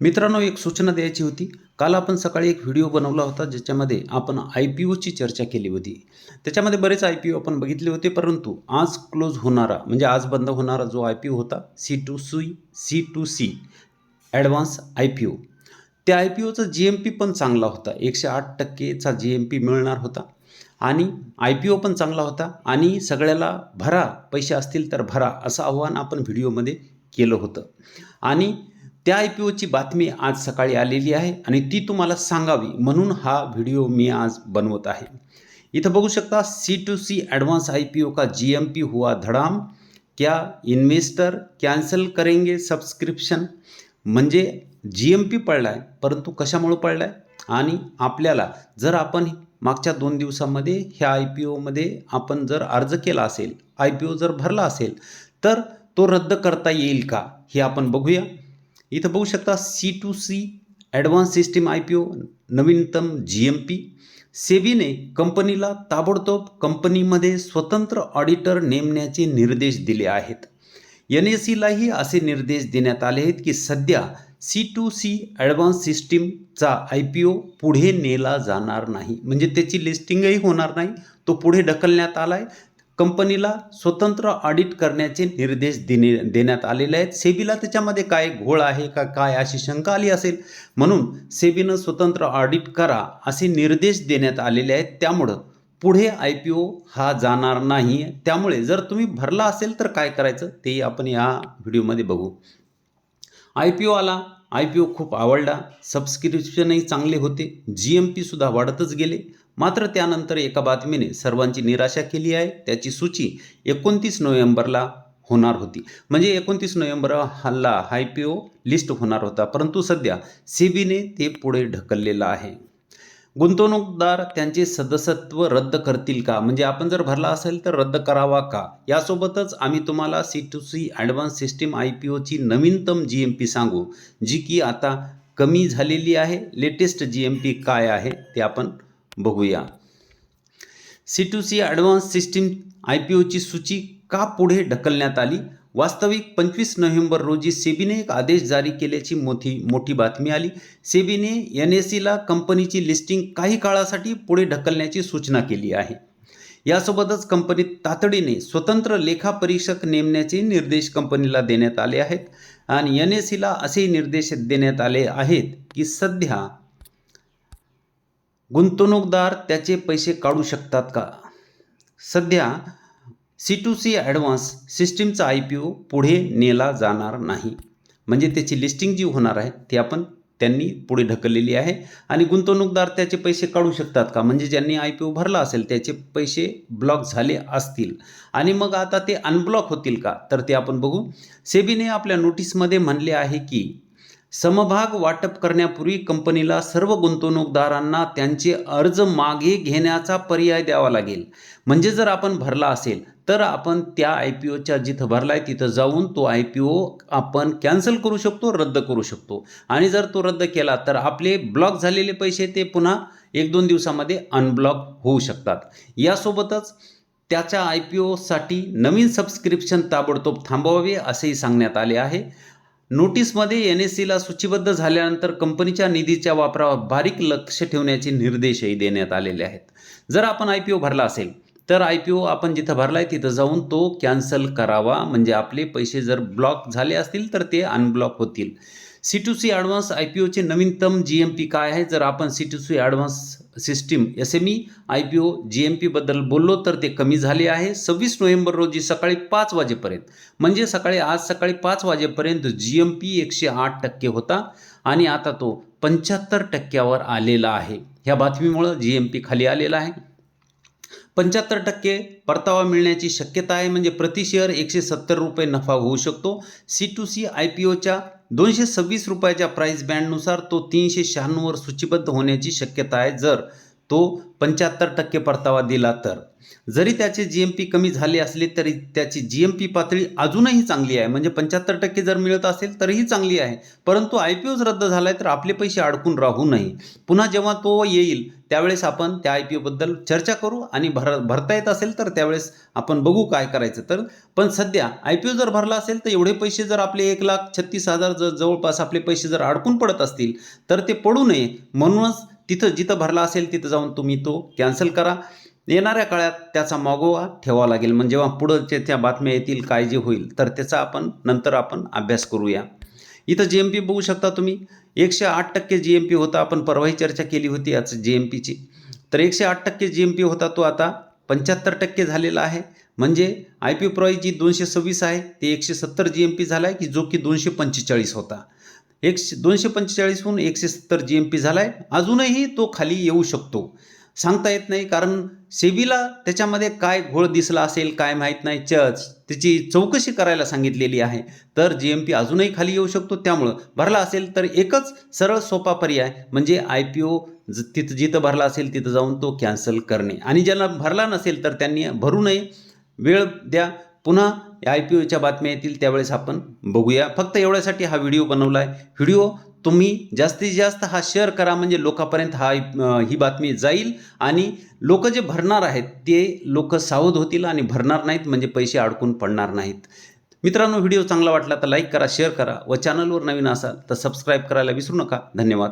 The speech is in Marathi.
मित्रांनो एक सूचना द्यायची होती. काल आपण सकाळी एक व्हिडिओ बनवला होता ज्याच्यामध्ये आपण आय पी ओची चर्चा केली होती. त्याच्यामध्ये बरेच आय पी ओ आपण बघितले होते परंतु आज क्लोज होणारा म्हणजे आज बंद होणारा जो आय पी ओ होता C two C C two C advance I P O. त्या आय पी ओचा जी एम पी पण चांगला होता. एकशे आठ टक्केचा जी एम पी मिळणार होता. आणि आय पी ओ पण चांगला होता. आणि सगळ्याला भरा पैसे असतील तर भरा असं आव्हान आपण व्हिडिओमध्ये केलं होतं. आणि त्या आय पी ओची बातमी आज सकाळी आलेली आहे आणि ती तुम्हाला सांगावी म्हणून हा व्हिडिओ मी आज बनवत आहे. इथं बघू शकता C two C advance I P O का जी एम पी हुआ धडाम. क्या इन्व्हेस्टर कॅन्सल करेंगे सबस्क्रिप्शन म्हणजे जी एम पी पडला आहे परंतु कशामुळं पडला आहे आणि आपल्याला जर आपण मागच्या दोन दिवसामध्ये ह्या आय पी ओमध्ये आपण जर अर्ज केला असेल आय पी ओ जर भरला असेल तर तो रद्द करता येईल का हे आपण बघूया. इथं बघू शकता C two C advance system I P O नवीनतम जी एम पी. सेबीने कंपनीला ताबडतोब कंपनीमध्ये स्वतंत्र ऑडिटर नेमण्याचे निर्देश दिले आहेत. एन एस सीलाही असे निर्देश देण्यात आले आहेत की सध्या सी टू सी ॲडव्हान्स सिस्टीमचा आय पी ओ पुढे नेला जाणार नाही. म्हणजे त्याची लिस्टिंगही होणार नाही. तो पुढे ढकलण्यात आला आहे कंपनीला स्वतंत्र ऑडिट करण्याचे निर्देश देणे देण्यात आलेले आहेत. सेबीला त्याच्यामध्ये काय घोळ आहे का काय अशी शंका आली असेल म्हणून सेबीनं स्वतंत्र ऑडिट करा असे निर्देश देण्यात आलेले आहेत. त्यामुळं पुढे आय पी ओ हा जाणार नाही. त्यामुळे जर तुम्ही भरला असेल तर काय करायचं ते आपण या व्हिडिओमध्ये बघू. आय पी ओ आला. आय पी ओ खूप आवडला. सबस्क्रिप्शनही चांगले होते. जी एम पीसुद्धा वाढतच गेले. मात्र त्यानंतर एका बातमीने सर्वांची निराशा केली आहे. त्याची सूची एकोणतीस नोव्हेंबरला होणार होती. म्हणजे एकोणतीस नोव्हेंबर हल्ला आय पी ओ लिस्ट होणार होता. परंतु सध्या सेबीने ते पुढे ढकललेलं आहे. गुंतवणूकदार त्यांचे सदस्यत्व रद्द करतील का? म्हणजे आपण जर भरला असेल तर रद्द करावा का? यासोबतच आम्ही तुम्हाला C two C advance system I P ओची नवीनतम जी एम पी सांगू जी की आता कमी झालेली आहे. लेटेस्ट जी एम पी काय आहे ते आपण बघूया. C two C advance system I P ओची सूची का पुढे ढकलण्यात आली? वास्तविक पंचवीस नोव्हेंबर रोजी सेबीने एक आदेश जारी केल्याची मोठी मोठी बातमी आली. सेबीने एन एस सीला कंपनीची लिस्टिंग काही काळासाठी पुढे ढकलण्याची सूचना केली आहे. यासोबतच कंपनीत तातडीने स्वतंत्र लेखापरीक्षक नेमण्याचे निर्देश कंपनीला देण्यात आले आहेत. आणि एन एस सीला असे निर्देश देण्यात आले आहेत की सध्या गुंतवणूकदार त्याचे पैसे काढू शकतात का? सध्या सी टू सी ॲडव्हान्स सिस्टीमचा आय पी ओ पुढे नेला जाणार नाही. म्हणजे त्याची लिस्टिंग जी होणार आहे ती आपण त्यांनी पुढे ढकललेली आहे. आणि गुंतवणूकदार त्याचे पैसे काढू शकतात का? म्हणजे ज्यांनी आय पी ओ भरला असेल त्याचे पैसे ब्लॉक झाले असतील. आणि मग आता ते अनब्लॉक होतील का? तर ते आपण बघू. सेबीने आपल्या नोटीसमध्ये म्हणले आहे की समभाग वाटप करण्यापूर्वी कंपनीला सर्व गुंतवणूकदारांना त्यांचे अर्ज मागे घेण्याचा पर्याय द्यावा लागेल. म्हणजे जर आपण भरला असेल तर आपण त्या आय पी ओच्या जिथं भरला आहे तिथं जाऊन तो आय पी ओ आपण कॅन्सल करू शकतो रद्द करू शकतो. आणि जर तो रद्द केला तर आपले ब्लॉक झालेले पैसे ते पुन्हा एक दोन दिवसामध्ये अनब्लॉक होऊ शकतात. यासोबतच त्याच्या आय पी ओसाठी नवीन सबस्क्रिप्शन ताबडतोब थांबवावे असेही सांगण्यात आले आहे. नोटीसमध्ये एन एस सीला सूचीबद्ध झाल्यानंतर कंपनीच्या निधीच्या वापरावर बारीक लक्ष ठेवण्याचे निर्देशही देण्यात आलेले आहेत. जर आपण आय पी ओ भरला असेल तर आय पी ओ आपण जिथं भरला आहे तिथं जाऊन तो कॅन्सल करावा. म्हणजे आपले पैसे जर ब्लॉक झाले असतील तर ते अनब्लॉक होतील. C two C advance I P ओचे नवीनतम जी एम पी काय आहे? जर आपण C two C advance system S M E I P O G M पीबद्दल बोललो तर ते कमी झाले आहे. सव्वीस नोव्हेंबर रोजी सकाळी पाच वाजेपर्यंत म्हणजे सकाळी आज सकाळी पाच वाजेपर्यंत जी एम पी एकशे आठ टक्के होता आणि आता तो पंच्याहत्तर टक्क्यावर आलेला आहे. ह्या बातमीमुळं जी एम पी खाली आलेला आहे. पंच्याहत्तर टक्के परतावा मिळण्याची शक्यता आहे म्हणजे प्रति शेअर एकशे सत्तर रुपये नफा होऊ शकतो. C two C I P ओच्या दोनशे सव्वीस रुपयाच्या प्राईस बँडनुसार तो तीनशे शहाण्णववर सूचीबद्ध होण्याची शक्यता आहे. जर तो पंच्याहत्तर टक्के परतावा दिला तर. जरी त्याचे जी एम पी कमी झाले असले तरी त्याची जी एम पी पातळी अजूनही चांगली आहे. म्हणजे पंच्याहत्तर टक्के जर मिळत असेल तरीही चांगली आहे. परंतु आय पी ओच रद्द झाला आहे तर आपले पैसे अडकून राहू नये. पुन्हा जेव्हा तो येईल त्यावेळेस आपण त्या आय पी ओबद्दल चर्चा करू आणि भर भरता येत असेल तर त्यावेळेस आपण बघू काय करायचं. तर पण सध्या आय पी ओ जर भरला असेल तर एवढे पैसे जर आपले एक लाख छत्तीस हजार जर जवळपास आपले पैसे जर अडकून पडत असतील तर ते पडू नये. म्हणूनच तिथं जिथं भरला असेल तिथं जाऊन तुम्ही तो कॅन्सल करा. येणाऱ्या काळात त्याचा मागोवा ठेवावा लागेल. म्हणजे जेव्हा पुढं त्या बातम्या येतील काय जे होईल तर त्याचा आपण नंतर आपण अभ्यास करूया. इथं जी एम पी बघू शकता तुम्ही. एकशे आठ टक्के जी एम पी होता. आपण परवाही चर्चा केली होती याचं जी एम पीची तर एकशे आठ टक्के जी एम पी होता तो आता पंच्याहत्तर टक्के झालेला आहे. म्हणजे आय पी प्राईज जी दोनशे सव्वीस आहे ते एकशे सत्तर जी एम पी झाला आहे की जो की दोनशे पंचेचाळीस होता. एकशे दोनशे पंचेचाळीसहून एकशे सत्तर जी एम पी झाला आहे अजूनही तो खाली येऊ शकतो. सांगता येत नाही कारण सेबीला त्याच्यामध्ये काय घोळ दिसला असेल काय माहीत नाही. चच त्याची चौकशी करायला सांगितलेली आहे. तर जी एम पी अजूनही खाली येऊ शकतो. त्यामुळं भरला असेल तर एकच सरळ सोपा पर्याय म्हणजे आय पी ओ ज तिथं जिथं भरला असेल तिथं जाऊन तो कॅन्सल करणे. आणि ज्यांना भरला नसेल तर त्यांनी भरू नये. वेळ द्या. पुन्हा आय पी ओच्या बातम्या येतील त्यावेळेस आपण बघूया. फक्त एवढ्यासाठी हा व्हिडिओ बनवला आहे व्हिडिओ तुम्ही जास्तीत जास्त हा शेअर करा म्हणजे लोकांपर्यंत हा ही बातमी जाईल आणि लोक जे भरणार आहेत ते लोक सावध होतील आणि भरणार नाहीत म्हणजे पैसे अडकून पडणार नाहीत. मित्रांनो व्हिडिओ चांगला वाटला तर लाईक करा शेअर करा व चॅनलवर नवीन असाल तर सबस्क्राईब करायला विसरू नका. धन्यवाद.